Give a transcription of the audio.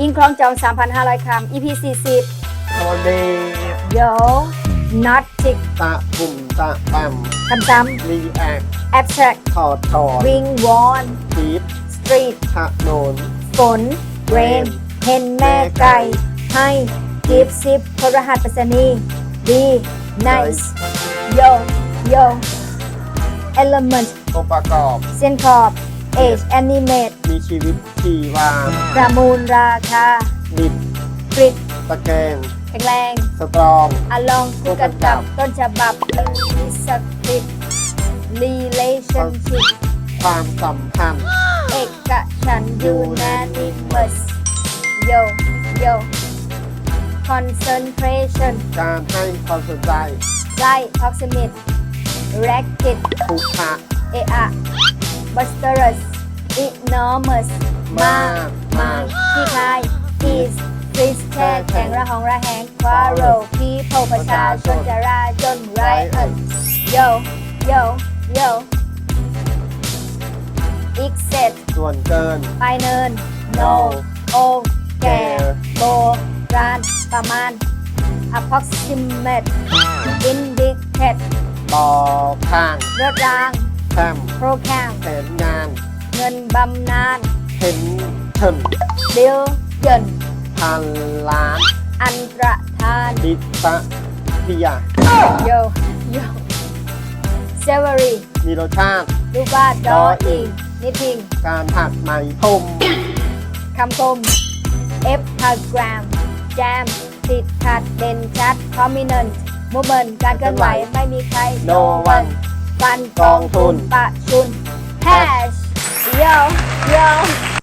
อิงคลองจอง 3,500 คำ EP 40สวัสดีโย not tick ตะปุ่มตะแปมคำซ้รีแอคำ abstract ถอดถอน wing won ทีป street ถนน ฝน rain เห็นแม่ไก่ ให้ give sip พรหัสไปรษณีย์ D nice yo yo element องค์ประกอบ เส้นขอบ age animate มีชีวิตชีวาประมูลราคาดิบกริดตะแกรงแข็งแรงสตรองอลองผู้กำกับต้นฉบับมีสคริป relationship ความสัมพันธ์เอกฉันท์ unanimous yo yo concentration การให้ความสนใจไล่ proximate racket ทุกขะเอะ อะ boisterous enormous มากมายที่คาย is freeze แช่แข็งระหองระแหง quarrel people ประชาชนจราจน riot yo yo yo exit ส่วนเกิน ไปเนิน no o แก่โบราณประมาณ approximate indicate บอกทางเรืดราง แทม program แผนงาน เงินบำนาญเห็นเถิน billion พันล้านอันตรธานดิตะพิยา yo yo savory มีรสชาติรูปวาดดออิงนิทิงการถักไหมพรมคำคม F program jam ติดขัดเด่นชัด prominent movement การเคลื่อนไหวไม่มีใคร no one ฟันกองทุนประชุน hash yo yo